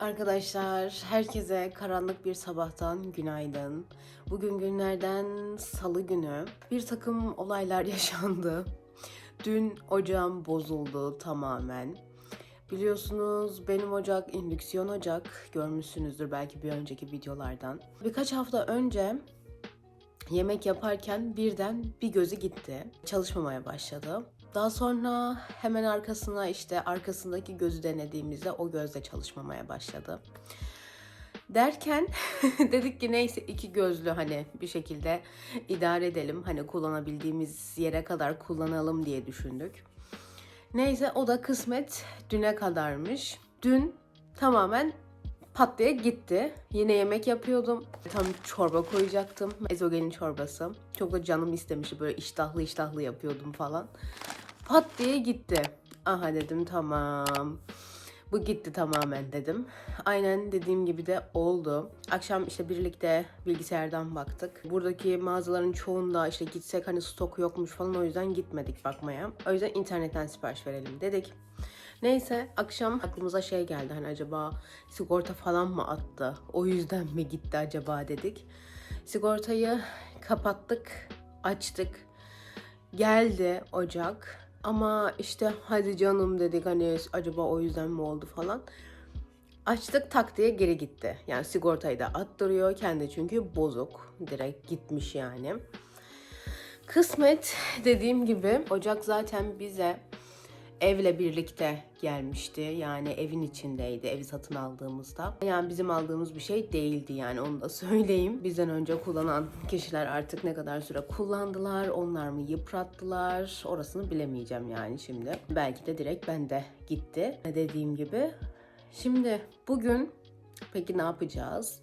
Arkadaşlar herkese karanlık bir sabahtan günaydın. Bugün günlerden salı günü bir takım olaylar yaşandı. Dün ocağım bozuldu tamamen. Biliyorsunuz benim ocak indüksiyon ocak. Görmüşsünüzdür belki bir önceki videolardan. Birkaç hafta önce yemek yaparken birden bir gözü gitti. Çalışmamaya başladı. Daha sonra hemen arkasına işte arkasındaki gözü denediğimizde o gözle çalışmamaya başladı. Derken dedik ki neyse iki gözlü hani bir şekilde idare edelim. Hani kullanabildiğimiz yere kadar kullanalım diye düşündük. Neyse o da kısmet düne kadarmış. Dün tamamen pat diye gitti. Yine yemek yapıyordum. Tam çorba koyacaktım. Ezogelin çorbası. Çok da canım istemişti. Böyle iştahlı iştahlı yapıyordum falan. Pat diye gitti. Aha dedim tamam. Bu gitti tamamen dedim. Aynen dediğim gibi de oldu. Akşam işte birlikte bilgisayardan baktık. Buradaki mağazaların çoğunda işte gitsek hani stok yokmuş falan o yüzden gitmedik bakmaya. O yüzden internetten sipariş verelim dedik. Neyse akşam aklımıza şey geldi hani acaba sigorta falan mı attı? O yüzden mi gitti acaba dedik. Sigortayı kapattık, açtık. Geldi Ocak. Ama işte hadi canım dedik hani acaba o yüzden mi oldu falan. Açtık tak diye geri gitti. Yani sigortayı da attırıyor kendi çünkü bozuk. Direkt gitmiş yani. Kısmet dediğim gibi Ocak zaten bize evle birlikte gelmişti. Yani evin içindeydi evi satın aldığımızda. Yani bizim aldığımız bir şey değildi yani onu da söyleyeyim. Bizden önce kullanan kişiler artık ne kadar süre kullandılar, onlar mı yıprattılar orasını bilemeyeceğim yani şimdi. Belki de direkt bende gitti dediğim gibi. Şimdi bugün peki ne yapacağız?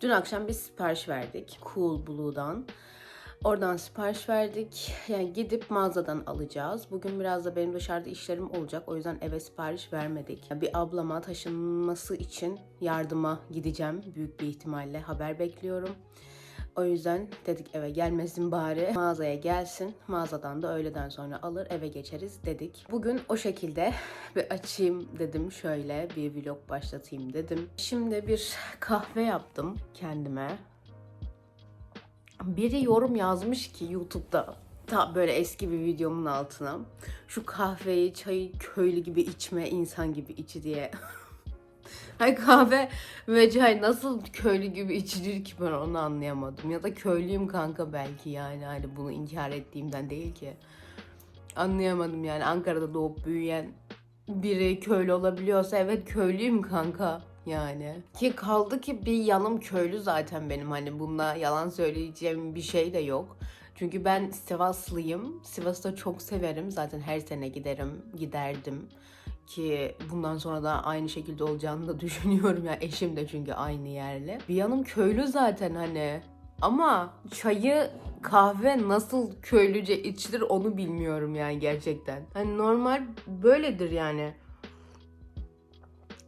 Dün akşam bir sipariş verdik Cool Blue'dan. Oradan sipariş verdik. Yani gidip mağazadan alacağız. Bugün biraz da benim dışarıda işlerim olacak. O yüzden eve sipariş vermedik. Bir ablama taşınması için yardıma gideceğim. Büyük bir ihtimalle haber bekliyorum. O yüzden dedik eve gelmesin bari. Mağazaya gelsin. Mağazadan da öğleden sonra alır eve geçeriz dedik. Bugün o şekilde bir açayım dedim. Şöyle bir vlog başlatayım dedim. Şimdi bir kahve yaptım kendime biri yorum yazmış ki YouTube'da ta böyle eski bir videomun altına şu kahveyi çayı köylü gibi içme insan gibi içi diye. Hay kahve ve çay nasıl köylü gibi içilir ki ben onu anlayamadım. Ya da köylüyüm kanka belki yani hani bunu inkar ettiğimden değil ki. Anlayamadım yani Ankara'da doğup büyüyen biri köylü olabiliyorsa evet köylüyüm kanka yani. Ki kaldı ki bir yanım köylü zaten benim hani bunda yalan söyleyeceğim bir şey de yok. Çünkü ben Sivaslıyım. Sivas'ı da çok severim. Zaten her sene giderim, giderdim. Ki bundan sonra da aynı şekilde olacağını da düşünüyorum ya. Eşim de çünkü aynı yerli. Bir yanım köylü zaten hani. Ama çayı kahve nasıl köylüce içilir onu bilmiyorum yani gerçekten. Hani normal böyledir yani.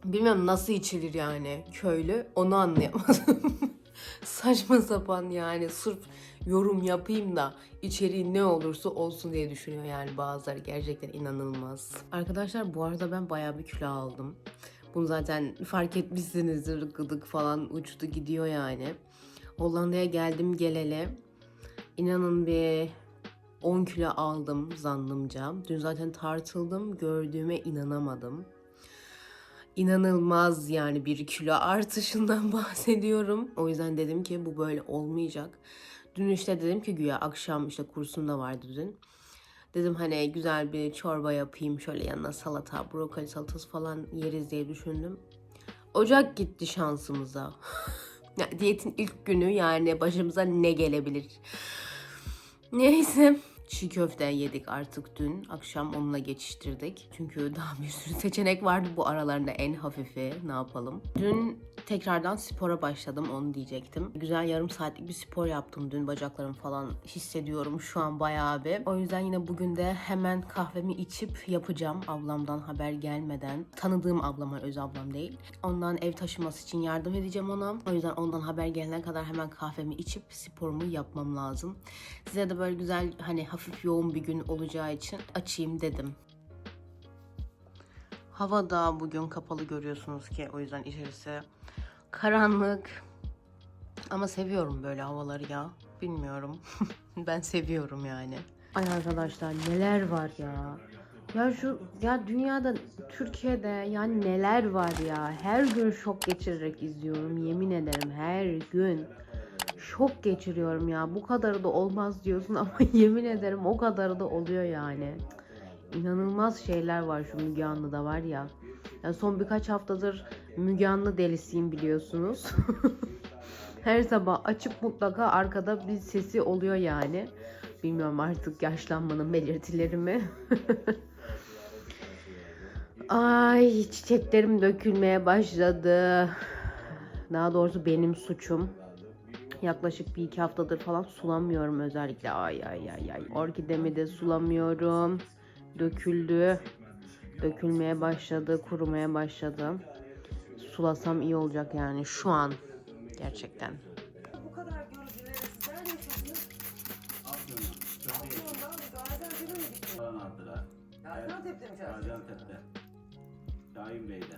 Bilmiyorum nasıl içilir yani köylü onu anlayamadım. Saçma sapan yani sırf yorum yapayım da içeriği ne olursa olsun diye düşünüyor yani bazıları gerçekten inanılmaz. Arkadaşlar bu arada ben bayağı bir kilo aldım. Bunu zaten fark etmişsinizdir gıdık falan uçtu gidiyor yani. Hollanda'ya geldim geleli. İnanın bir 10 kilo aldım zannımca. Dün zaten tartıldım gördüğüme inanamadım inanılmaz yani bir kilo artışından bahsediyorum. O yüzden dedim ki bu böyle olmayacak. Dün işte dedim ki güya akşam işte kursumda vardı dün. Dedim hani güzel bir çorba yapayım şöyle yanına salata, brokoli salatası falan yeriz diye düşündüm. Ocak gitti şansımıza. diyetin ilk günü yani başımıza ne gelebilir? Neyse çiğ köfte yedik artık dün. Akşam onunla geçiştirdik. Çünkü daha bir sürü seçenek vardı bu aralarında en hafifi. Ne yapalım? Dün tekrardan spora başladım onu diyecektim. Güzel yarım saatlik bir spor yaptım dün. Bacaklarım falan hissediyorum şu an bayağı bir. O yüzden yine bugün de hemen kahvemi içip yapacağım. Ablamdan haber gelmeden. Tanıdığım ablama öz ablam değil. Ondan ev taşıması için yardım edeceğim ona. O yüzden ondan haber gelene kadar hemen kahvemi içip sporumu yapmam lazım. Size de böyle güzel hani hafif yoğun bir gün olacağı için açayım dedim. Hava da bugün kapalı görüyorsunuz ki o yüzden içerisi karanlık. Ama seviyorum böyle havaları ya. Bilmiyorum. ben seviyorum yani. Ay arkadaşlar neler var ya. Ya şu ya dünyada Türkiye'de yani neler var ya. Her gün şok geçirerek izliyorum yemin ederim her gün. Şok geçiriyorum ya. Bu kadarı da olmaz diyorsun ama yemin ederim o kadarı da oluyor yani. İnanılmaz şeyler var şu Müge Anlı'da var ya. Ya son birkaç haftadır Müge Anlı delisiyim biliyorsunuz. Her sabah açıp mutlaka arkada bir sesi oluyor yani. Bilmiyorum artık yaşlanmanın belirtileri mi? Ay çiçeklerim dökülmeye başladı. Daha doğrusu benim suçum. Yaklaşık bir iki haftadır falan sulamıyorum özellikle. Ay ay ay ay. Orkidemi de sulamıyorum. Döküldü. Dökülmeye başladı, kurumaya başladı. Sulasam iyi olacak yani şu an. Gerçekten. Bu kadar. Gaziantep'te mi çalışıyorsunuz? Gaziantep'te. Şahin Bey'de.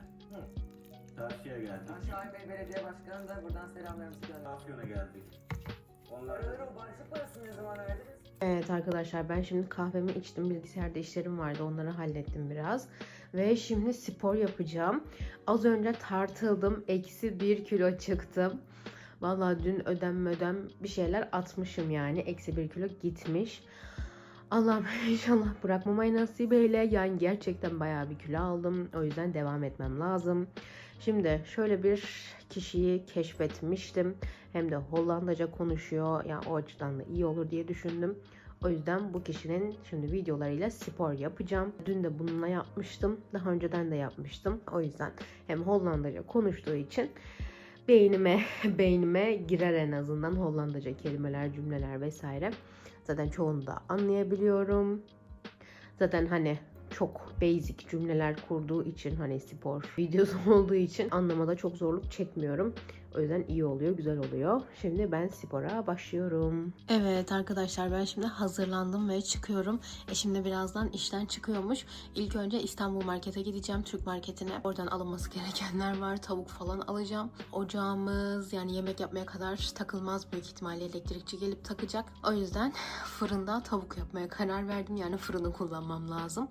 Çarşıya geldik. Şahin Bey Belediye Başkanı da buradan selamlarımızı gönderiyorum. Afyon'a geldik. Evet arkadaşlar ben şimdi kahvemi içtim. Bilgisayarda işlerim vardı. Onları hallettim biraz. Ve şimdi spor yapacağım. Az önce tartıldım. Eksi bir kilo çıktım. Vallahi dün ödem ödem bir şeyler atmışım yani. Eksi bir kilo gitmiş. Allah'ım inşallah bırakmamayı nasip eyle. Yani gerçekten bayağı bir kilo aldım. O yüzden devam etmem lazım. Şimdi şöyle bir kişiyi keşfetmiştim. Hem de Hollandaca konuşuyor. Yani o açıdan da iyi olur diye düşündüm. O yüzden bu kişinin şimdi videolarıyla spor yapacağım. Dün de bununla yapmıştım. Daha önceden de yapmıştım. O yüzden hem Hollandaca konuştuğu için beynime beynime girer en azından Hollandaca kelimeler, cümleler vesaire. Zaten çoğunu da anlayabiliyorum. Zaten hani çok basic cümleler kurduğu için hani spor videosu olduğu için anlamada çok zorluk çekmiyorum. O yüzden iyi oluyor, güzel oluyor. Şimdi ben spora başlıyorum. Evet arkadaşlar ben şimdi hazırlandım ve çıkıyorum. Eşim de birazdan işten çıkıyormuş. İlk önce İstanbul Market'e gideceğim. Türk Market'ine. Oradan alınması gerekenler var. Tavuk falan alacağım. Ocağımız yani yemek yapmaya kadar takılmaz büyük ihtimalle elektrikçi gelip takacak. O yüzden fırında tavuk yapmaya karar verdim. Yani fırını kullanmam lazım.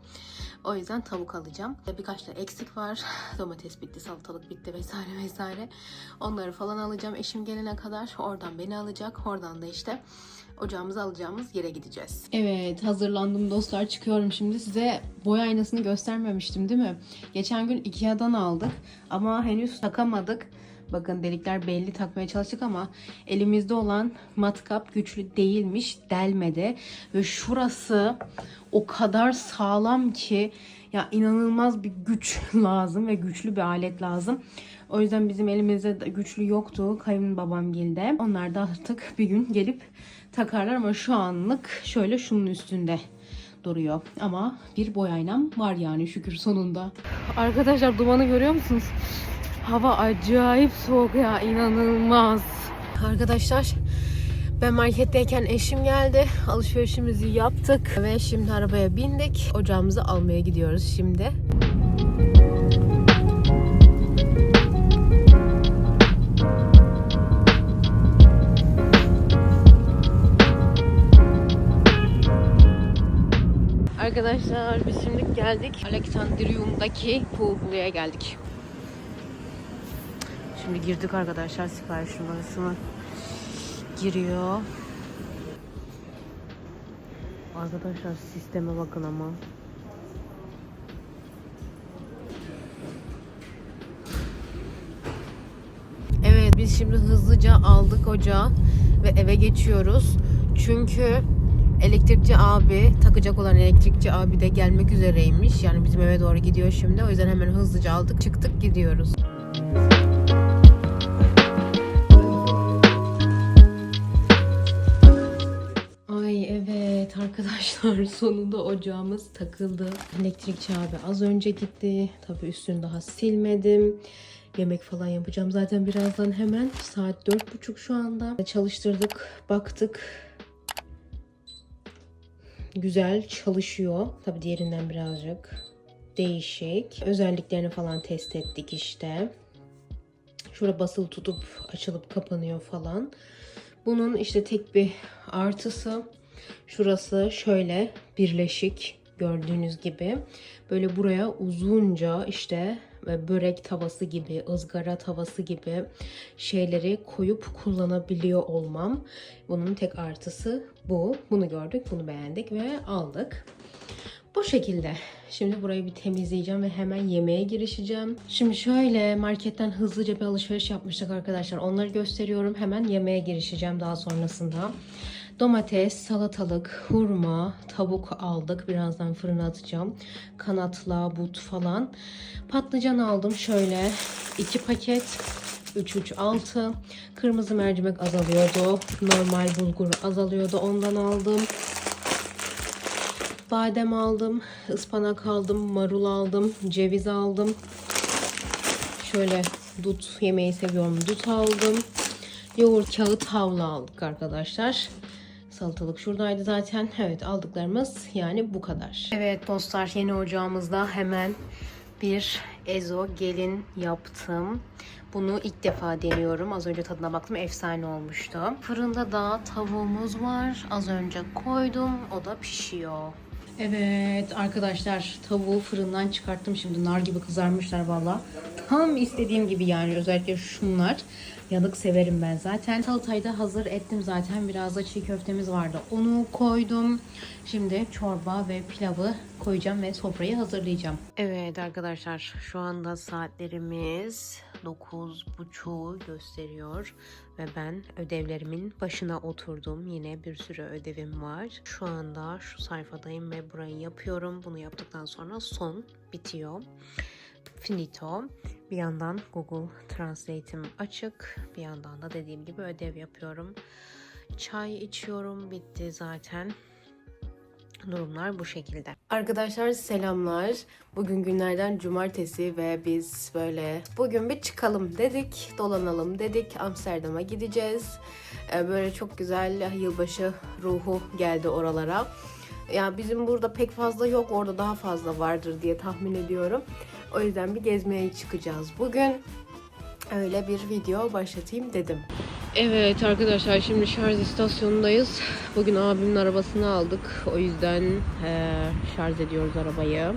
O yüzden tavuk alacağım. Birkaç da eksik var. Domates bitti, salatalık bitti vesaire vesaire. Onları falan alacağım eşim gelene kadar. Oradan beni alacak. Oradan da işte ocağımızı alacağımız yere gideceğiz. Evet hazırlandım dostlar çıkıyorum şimdi. Size boy aynasını göstermemiştim değil mi? Geçen gün Ikea'dan aldık ama henüz takamadık. Bakın delikler belli takmaya çalıştık ama elimizde olan matkap güçlü değilmiş, delmedi. Ve şurası o kadar sağlam ki ya inanılmaz bir güç lazım ve güçlü bir alet lazım. O yüzden bizim elimizde de güçlü yoktu kayınbabam gilde. Onlar da artık bir gün gelip takarlar ama şu anlık şöyle şunun üstünde duruyor. Ama bir boy aynam var yani şükür sonunda. Arkadaşlar dumanı görüyor musunuz? Hava acayip soğuk ya inanılmaz. Arkadaşlar ben marketteyken eşim geldi. Alışverişimizi yaptık ve şimdi arabaya bindik. Ocağımızı almaya gidiyoruz şimdi. Arkadaşlar biz şimdi geldik. Alexandrium'daki Puğlu'ya geldik. Şimdi girdik arkadaşlar sipariş numarasını giriyor. Arkadaşlar sisteme bakın ama. Evet biz şimdi hızlıca aldık ocağı ve eve geçiyoruz. Çünkü elektrikçi abi, takacak olan elektrikçi abi de gelmek üzereymiş. Yani bizim eve doğru gidiyor şimdi. O yüzden hemen hızlıca aldık, çıktık, gidiyoruz. Ay evet arkadaşlar sonunda ocağımız takıldı. Elektrikçi abi az önce gitti. Tabii üstünü daha silmedim. Yemek falan yapacağım zaten birazdan hemen. Saat dört buçuk şu anda. Çalıştırdık, baktık. Güzel çalışıyor. Tabii diğerinden birazcık değişik. Özelliklerini falan test ettik işte. Şurada basılı tutup açılıp kapanıyor falan. Bunun işte tek bir artısı şurası şöyle birleşik gördüğünüz gibi. Böyle buraya uzunca işte börek tavası gibi, ızgara tavası gibi şeyleri koyup kullanabiliyor olmam. Bunun tek artısı bu. Bunu gördük, bunu beğendik ve aldık. Bu şekilde. Şimdi burayı bir temizleyeceğim ve hemen yemeğe girişeceğim. Şimdi şöyle marketten hızlıca bir alışveriş yapmıştık arkadaşlar. Onları gösteriyorum. Hemen yemeğe girişeceğim daha sonrasında. Domates, salatalık, hurma, tavuk aldık. Birazdan fırına atacağım. Kanatla, but falan. Patlıcan aldım şöyle. 2 paket. 3-3-6. Kırmızı mercimek azalıyordu. Normal bulgur azalıyordu. Ondan aldım. Badem aldım, ıspanak aldım, marul aldım, ceviz aldım. Şöyle dut yemeyi seviyorum. Dut aldım. Yoğurt, kağıt, havlu aldık arkadaşlar. Salatalık şuradaydı zaten. Evet aldıklarımız yani bu kadar. Evet dostlar yeni ocağımızda hemen bir ezo gelin yaptım. Bunu ilk defa deniyorum. Az önce tadına baktım. Efsane olmuştu. Fırında da tavuğumuz var. Az önce koydum. O da pişiyor. Evet arkadaşlar tavuğu fırından çıkarttım şimdi nar gibi kızarmışlar valla. Tam istediğim gibi yani özellikle şunlar. Yanık severim ben zaten. Salatayı da hazır ettim zaten. Biraz da çiğ köftemiz vardı. Onu koydum. Şimdi çorba ve pilavı koyacağım ve sofrayı hazırlayacağım. Evet arkadaşlar şu anda saatlerimiz 9.30'u gösteriyor. Ve ben ödevlerimin başına oturdum. Yine bir sürü ödevim var. Şu anda şu sayfadayım ve burayı yapıyorum. Bunu yaptıktan sonra son bitiyor. Finito. Bir yandan Google Translate'im açık. Bir yandan da dediğim gibi ödev yapıyorum. Çay içiyorum. Bitti zaten. Durumlar bu şekilde. Arkadaşlar selamlar. Bugün günlerden cumartesi ve biz böyle bugün bir çıkalım dedik, dolanalım dedik. Amsterdam'a gideceğiz. Ee, Böyle çok güzel yılbaşı ruhu geldi oralara. Yani bizim burada pek fazla yok, orada daha fazla vardır diye tahmin ediyorum. O yüzden bir gezmeye çıkacağız bugün. Öyle bir video başlatayım dedim. Evet arkadaşlar şimdi şarj istasyonundayız. Bugün abimin arabasını aldık. O yüzden eee, şarj ediyoruz arabayı.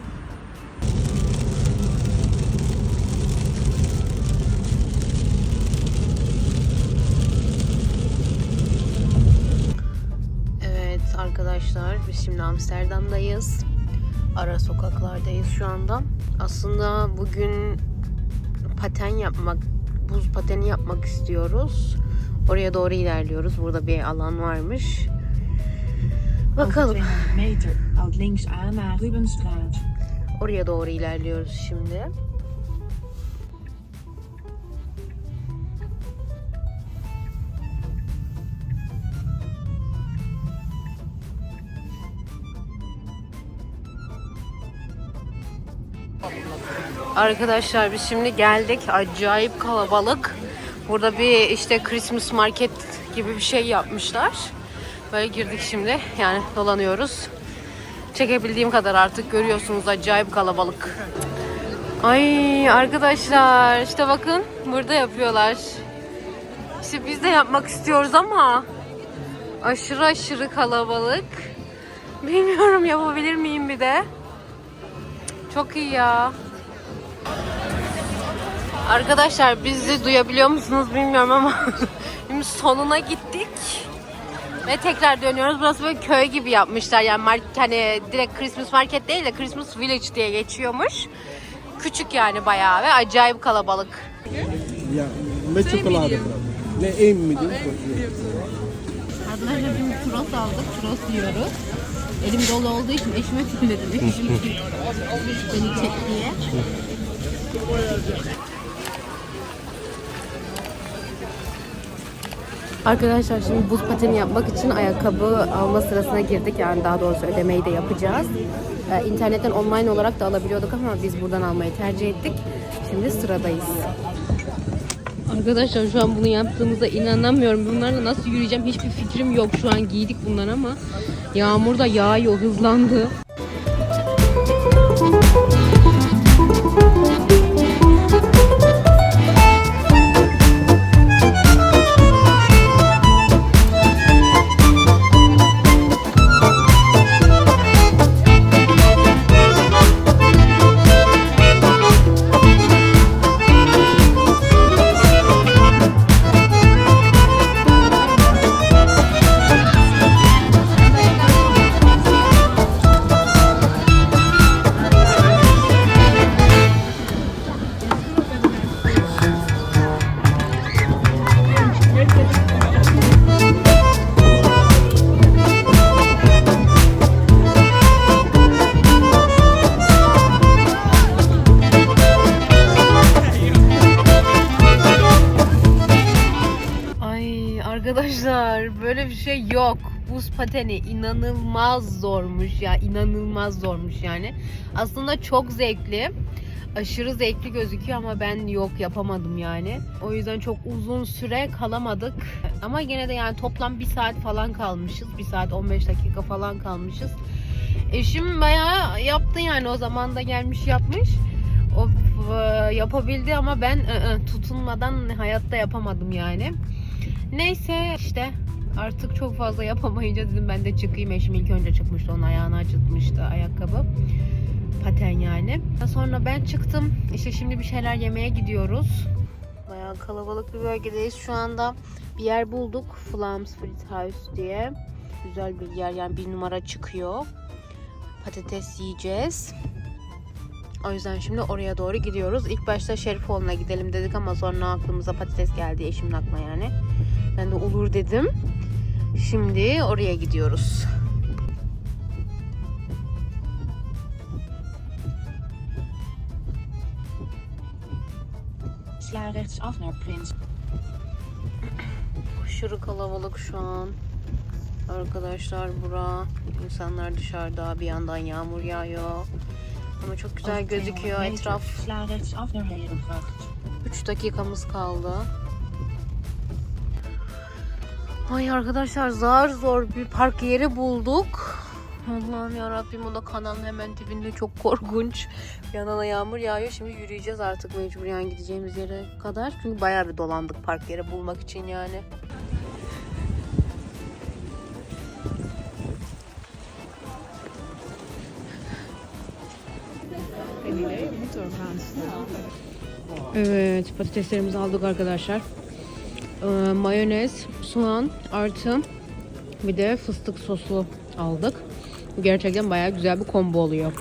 Evet arkadaşlar biz şimdi Amsterdam'dayız. Ara sokaklardayız şu anda. Aslında bugün paten yapmak, buz pateni yapmak istiyoruz. Oraya doğru ilerliyoruz. Burada bir alan varmış. Bakalım. Over 200 meter, links aan naar Rubenstraat. Oraya doğru ilerliyoruz şimdi. Arkadaşlar biz şimdi geldik. Acayip kalabalık. Burada bir işte Christmas market gibi bir şey yapmışlar. Böyle girdik şimdi. Yani dolanıyoruz. Çekebildiğim kadar artık görüyorsunuz acayip kalabalık. Ay arkadaşlar işte bakın burada yapıyorlar. İşte biz de yapmak istiyoruz ama aşırı aşırı kalabalık. Bilmiyorum yapabilir miyim bir de. Çok iyi ya. Arkadaşlar bizi duyabiliyor musunuz bilmiyorum ama şimdi sonuna gittik. Ve tekrar dönüyoruz. Burası böyle köy gibi yapmışlar. Yani market, hani direkt Christmas market değil de Christmas Village diye geçiyormuş. Küçük yani bayağı ve acayip kalabalık. Ja, met chocolade. Nee, één medium. Arkadaşlar şimdi churros aldık. Churros yiyoruz. Elim dolu olduğu için eşime söyledim. Beni çek diye. Arkadaşlar şimdi buz pateni yapmak için ayakkabı alma sırasına girdik. Yani daha doğrusu ödemeyi de yapacağız. Ee, internetten online olarak da alabiliyorduk ama biz buradan almayı tercih ettik. Şimdi sıradayız. Arkadaşlar şu an bunu yaptığımıza inanamıyorum. Bunlarla nasıl yürüyeceğim hiçbir fikrim yok. Şu an giydik bunları ama yağmur da yağıyor, hızlandı. Buz pateni inanılmaz zormuş ya inanılmaz zormuş yani. Aslında çok zevkli. Aşırı zevkli gözüküyor ama ben yok yapamadım yani. O yüzden çok uzun süre kalamadık. Ama yine de yani toplam bir saat falan kalmışız. Bir saat 15 dakika falan kalmışız. Eşim bayağı yaptı yani o zaman da gelmiş yapmış. O e, yapabildi ama ben ı, ı, tutunmadan hayatta yapamadım yani. Neyse işte artık çok fazla yapamayınca dedim ben de çıkayım. Eşim ilk önce çıkmıştı onun ayağını acıtmıştı ayakkabı. Paten yani. Sonra ben çıktım. İşte şimdi bir şeyler yemeye gidiyoruz. Bayağı kalabalık bir bölgedeyiz. Şu anda bir yer bulduk. Flams Frit House diye. Güzel bir yer yani bir numara çıkıyor. Patates yiyeceğiz. O yüzden şimdi oraya doğru gidiyoruz. İlk başta Şerifoğlu'na gidelim dedik ama sonra aklımıza patates geldi eşimin aklına yani. Ben de olur dedim. Şimdi oraya gidiyoruz. Sla rechtsaf naar Prins. Aşırı kalabalık şu an. Arkadaşlar bura. İnsanlar dışarıda bir yandan yağmur yağıyor. Ama çok güzel Over 200 gözüküyor etraf. Sla rechtsaf naar Herengracht. 3 dakikamız kaldı. Ay arkadaşlar zar zor bir park yeri bulduk. Allah'ım ya Rabbim o da kanalın hemen dibinde çok korkunç. Da yağmur yağıyor. Şimdi yürüyeceğiz artık mecburen gideceğimiz yere kadar. Çünkü bayağı bir dolandık park yeri bulmak için yani. Evet patateslerimizi aldık arkadaşlar. Ee, mayonez, soğan artı bir de fıstık soslu aldık. Gerçekten bayağı güzel bir combo oluyor.